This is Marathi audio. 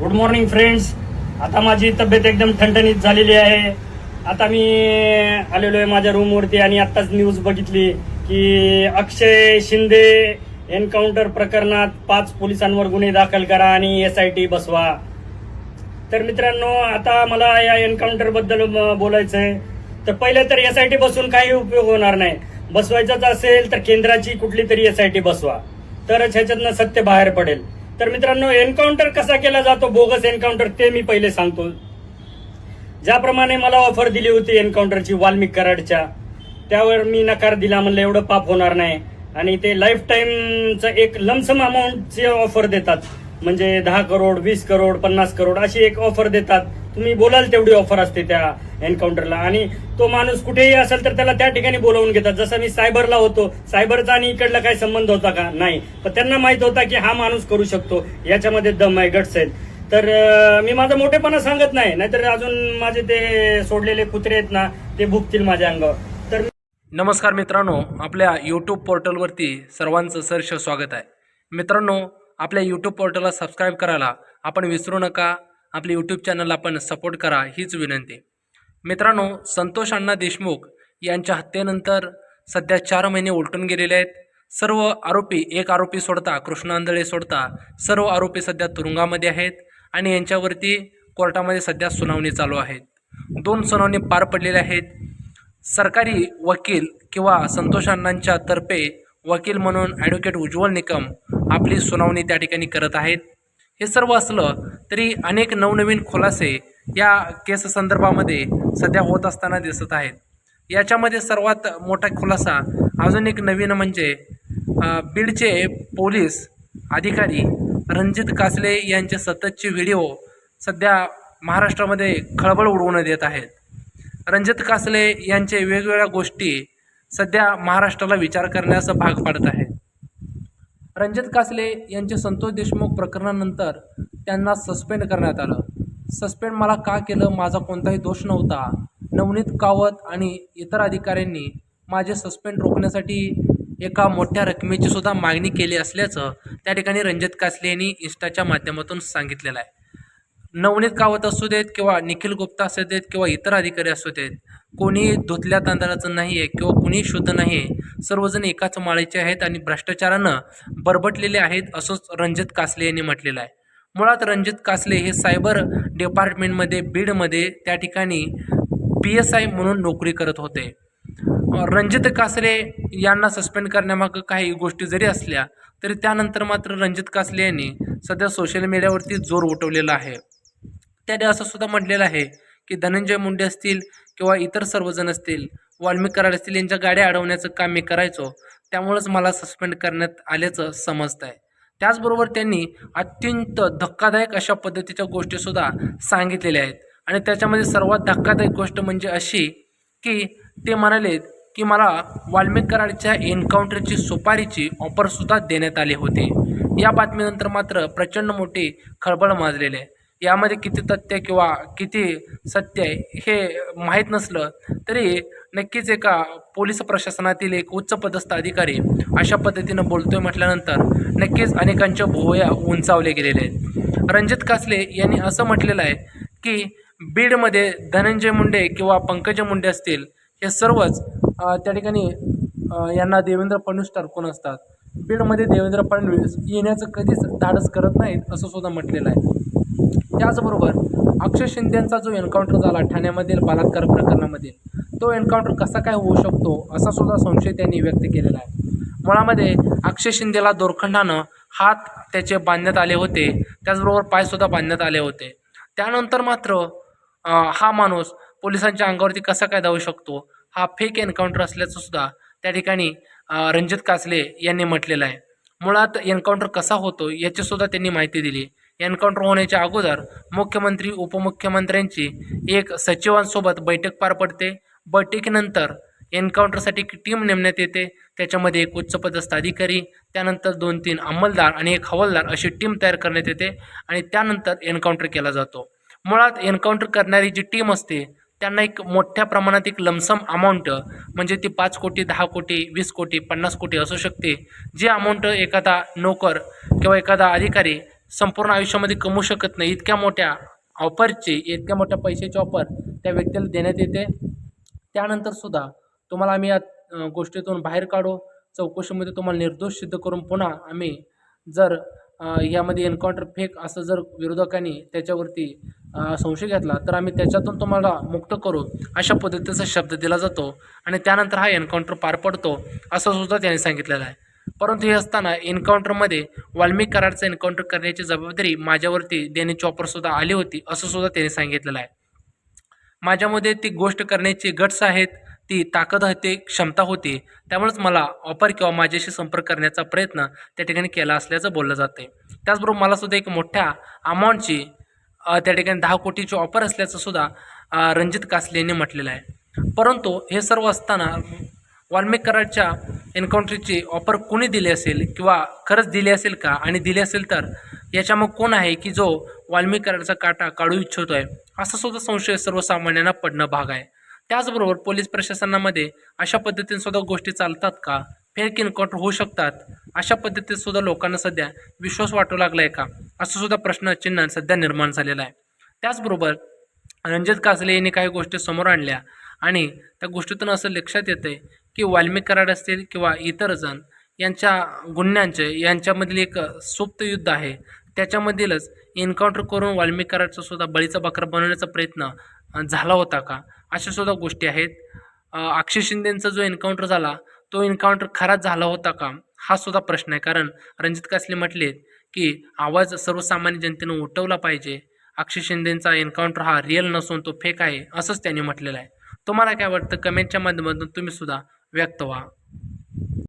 गुड मॉर्निंग फ्रेंड्स आता माझी तब्येत एकदम ठणठणीत झालेली आहे. आता मी आलेलो आहे माझ्या रूमवरती आणि आत्ताच न्यूज बघितली की अक्षय शिंदे एन्काउंटर प्रकरणात पाच पोलिसांवर गुन्हे दाखल करा आणि एस आय टी बसवा. तर मित्रांनो आता मला या एन्काउंटरबद्दल बोलायचं आहे. तर पहिले तर एस आय टी बसून काही उपयोग होणार नाही. बसवायचाच असेल तर केंद्राची कुठली तरी एस आय टी बसवा. तरच ह्याच्यातनं सत्य बाहेर पडेल. तर मित्रांनो एन्काउंटर कसा केला जातो? बोगस एन्काउंटर ते मी पहिले सांगतो. ज्याप्रमाणे मला ऑफर दिली होती एन्काउंटरची वाल्मिक कराडच्या त्यावर मी नकार दिला म्हणलं एवढं पाप होणार नाही. आणि ते लाईफ टाईमचं एक लमसम अमाऊंटची ऑफर देतात. म्हणजे दहा करोड वीस करोड पन्नास करोड अशी एक ऑफर देतात. तुम्ही बोलाल तेवढी ऑफर असते त्या एन्काउंटरला आणि तो माणूस कुठेही असेल तर त्याला त्या ठिकाणी बोलावून घेतात. जसं मी सायबरला होतो सायबरचा आणि इकडला काही संबंध होता का? नाही. पण त्यांना माहीत होता की हा माणूस करू शकतो. याच्यामध्ये दम आहे गट्स आहेत. तर मी माझा मोठेपणा सांगत नाही. नाहीतर अजून माझे ते सोडलेले कुत्रे आहेत ना ते भुकतील माझ्या अंगावर. तर नमस्कार मित्रांनो आपल्या यूट्यूब पोर्टलवरती सर्वांचं सरश स्वागत आहे. मित्रांनो आपल्या यूट्यूब पोर्टलला सबस्क्राईब करायला आपण विसरू नका. आपले यूट्यूब चॅनलला आपण सपोर्ट करा हीच विनंती. मित्रांनो संतोष अण्णा देशमुख यांच्या हत्येनंतर सध्या चार महिने उलटून गेलेले आहेत. सर्व आरोपी एक आरोपी सोडता कृष्णांधळे सोडता सर्व आरोपी सध्या तुरुंगामध्ये आहेत आणि यांच्यावरती कोर्टामध्ये सध्या सुनावणी चालू आहेत. दोन सुनावणी पार पडलेल्या आहेत. सरकारी वकील किंवा संतोष अण्णांच्या तर्फे वकील म्हणून ॲडव्होकेट उज्ज्वल निकम आपली सुनावणी त्या ठिकाणी करत आहेत. हे सर्व असलं तरी अनेक नवनवीन खुलासे या केस संदर्भामध्ये सध्या होत असताना दिसत आहेत. याच्यामध्ये सर्वात मोठा खुलासा अजून एक नवीन म्हणजे बीडचे पोलीस अधिकारी रणजित कासले यांचे सततचे व्हिडिओ सध्या महाराष्ट्रामध्ये खळबळ उडवून देत आहेत. रणजित कासले यांचे वेगवेगळ्या गोष्टी सध्या महाराष्ट्राला विचार करण्यास भाग पाडत आहेत. रणजित कासले यांचे संतोष देशमुख प्रकरणानंतर त्यांना सस्पेंड करण्यात आलं. सस्पेंड मला का केलं? माझा कोणताही दोष नव्हता. नवनीत कावत आणि इतर अधिकाऱ्यांनी माझे सस्पेंड रोखण्यासाठी एका मोठ्या रकमेची सुद्धा मागणी केली असल्याचं त्या ठिकाणी रणजित कासले यांनी इन्स्टाच्या माध्यमातून सांगितलेलं आहे. नवनीत कावत असू देत किंवा निखिल गुप्ता असू देत किंवा इतर अधिकारी असू देत कोणी धुतल्या तांदळाचं नाही आहे किंवा कुणी शुद्ध नाही आहे सर्वजण एकाच माळेचे आहेत आणि भ्रष्टाचारानं बरबटलेले आहेत असंच रणजित कासले यांनी म्हटलेलं आहे. मुळात रणजित कासले हे सायबर डिपार्टमेंटमध्ये बीडमध्ये त्या ठिकाणी पी एस आय म्हणून नोकरी करत होते. रणजित कासले यांना सस्पेंड करण्यामागं काही गोष्टी जरी असल्या तरी त्यानंतर मात्र रणजित कासले यांनी सध्या सोशल मीडियावरती जोर उठवलेला आहे. त्याने असं सुद्धा म्हटलेलं आहे की धनंजय मुंडे असतील किंवा इतर सर्वजण असतील वाल्मिक कराड असतील यांच्या गाड्या अडवण्याचं काम मी करायचो. त्यामुळंच मला सस्पेंड करण्यात आल्याचं समजत आहे त्याचबरोबर त्यांनी अत्यंत धक्कादायक अशा पद्धतीच्या गोष्टीसुद्धा सांगितलेल्या आहेत. आणि त्याच्यामध्ये सर्वात धक्कादायक गोष्ट म्हणजे अशी की ते म्हणालेत की मला वाल्मिक कराडच्या एन्काउंटरची सुपारीची ऑफरसुद्धा देण्यात आली होती. या बातमीनंतर मात्र प्रचंड मोठी खळबळ माजलेली आहे. यामध्ये किती तथ्य किंवा किती सत्य आहे हे माहीत नसलं तरी नक्कीच एका पोलीस प्रशासनातील एक उच्चपदस्थ अधिकारी अशा पद्धतीनं बोलतोय म्हटल्यानंतर नक्कीच अनेकांच्या भुवया उंचावले गेलेले आहेत. रणजित कासले यांनी असं म्हटलेलं आहे की बीडमध्ये धनंजय मुंडे किंवा पंकज मुंडे असतील हे सर्वच त्या ठिकाणी यांना देवेंद्र फडणवीस टाकून असतात. बीडमध्ये देवेंद्र फडणवीस येण्याचं कधीच धाडस करत नाहीत असं सुद्धा म्हटलेलं आहे. त्याचबरोबर अक्षय शिंदेंचा जो एन्काउंटर झाला ठाण्यामधील बलात्कार प्रकरणामध्ये तो एन्काउंटर कसा काय होऊ शकतो असा सुद्धा संशय त्यांनी व्यक्त केलेला आहे. मुळामध्ये अक्षय शिंदेला दोरखंडानं हात त्याचे बांधण्यात आले होते त्याचबरोबर पायसुद्धा बांधण्यात आले होते. त्यानंतर मात्र हा माणूस पोलिसांच्या अंगावरती कसा काय धावू शकतो हा फेक एन्काउंटर असल्याचं सुद्धा त्या ठिकाणी रणजित कासले यांनी म्हटलेलं आहे. मुळात एन्काउंटर कसा होतो याची सुद्धा त्यांनी माहिती दिली. एन्काउंटर होण्याच्या अगोदर मुख्यमंत्री उपमुख्यमंत्र्यांची एक सचिवांसोबत बैठक पार पडते. बैठकीनंतर एन्काउंटरसाठी टीम नेमण्यात येते. त्याच्यामध्ये एक उच्चपदस्थ अधिकारी त्यानंतर दोन तीन अंमलदार आणि एक हवालदार अशी टीम तयार करण्यात येते आणि त्यानंतर एन्काउंटर केला जातो. मुळात एन्काउंटर करणारी जी टीम असते त्यांना एक मोठ्या प्रमाणात एक लमसम अमाऊंट म्हणजे ती पाच कोटी दहा कोटी वीस कोटी पन्नास कोटी असू शकते. जी अमाऊंट एखादा नोकर किंवा एखादा अधिकारी संपूर्ण आयुष्यामध्ये कमवू शकत नाही. इतक्या मोठ्या ऑफरची इतक्या मोठ्या पैशाची ऑफर त्या व्यक्तीला देण्यात येते. त्यानंतर सुद्धा तुम्हाला आम्ही या गोष्टीतून बाहेर काढू. चौकशीमध्ये तुम्हाला निर्दोष सिद्ध करून पुन्हा आम्ही जर यामध्ये एन्काउंटर फेक असं जर विरोधकांनी त्याच्यावरती संशय घेतला तर आम्ही त्याच्यातून तुम्हाला मुक्त करू अशा पद्धतीचा शब्द दिला जातो. आणि त्यानंतर हा एन्काउंटर पार पडतो असं सुद्धा त्यांनी सांगितलेलं आहे. परंतु हे असताना एन्काउंटरमध्ये वाल्मिक कराडचं एन्काउंटर करण्याची जबाबदारी माझ्यावरती देण्याची ऑफरसुद्धा आली होती असं सुद्धा त्यांनी सांगितलेलं आहे. माझ्यामध्ये ती गोष्ट करण्याची गट्स आहेत ती ताकद होती क्षमता होती त्यामुळेच मला ऑफर किंवा माझ्याशी संपर्क करण्याचा प्रयत्न त्या ठिकाणी केला असल्याचं बोललं जातं आहे त्याचबरोबर मला सुद्धा एक मोठ्या अमाऊंटची त्या ठिकाणी दहा कोटीची ऑफर असल्याचं सुद्धा रणजित कासले यांनी म्हटलेलं आहे. परंतु हे सर्व असताना वाल्मिक कराडच्या एन्काउंटरची ऑफर कोणी दिली असेल किंवा खरंच दिली असेल का आणि दिली असेल तर याच्या मग कोण आहे की जो वाल्मिकरांचा काटा काढू इच्छितो आहे असा सुद्धा संशय सर्वसामान्यांना पडणं भाग आहे. त्याचबरोबर पोलीस प्रशासनामध्ये अशा पद्धतीने सुद्धा गोष्टी चालतात का? फेक एन्काउंटर होऊ शकतात. अशा पद्धतीत सुद्धा लोकांना सध्या विश्वास वाटू लागला आहे का? असं सुद्धा प्रश्नचिन्ह सध्या निर्माण झालेलं आहे. त्याचबरोबर रणजित कासले यांनी काही गोष्टी समोर आणल्या आणि त्या गोष्टीतून असं लक्षात येतं आहे की वाल्मिक कराड असतील किंवा इतर जण यांच्या गुन्ह्यांचे यांच्यामधील एक सुप्त युद्ध आहे. त्याच्यामधीलच एन्काउंटर करून वाल्मिक कराडचा सुद्धा बळीचा बकरा बनवण्याचा प्रयत्न झाला होता का? अशा सुद्धा गोष्टी आहेत. अक्षय शिंदेंचा जो एन्काउंटर झाला तो एन्काउंटर खराच झाला होता का? हा सुद्धा प्रश्न आहे. कारण रणजित कासले म्हटलेत की आवाज सर्वसामान्य जनतेनं उठवला पाहिजे. अक्षय शिंदेंचा एन्काउंटर हा रिअल नसून तो फेक आहे असंच त्यांनी म्हटलेलं आहे. तुम्हाला काय वाटतं? कमेंटच्या माध्यमातून तुम्ही सुद्धा व्यक्त व्हा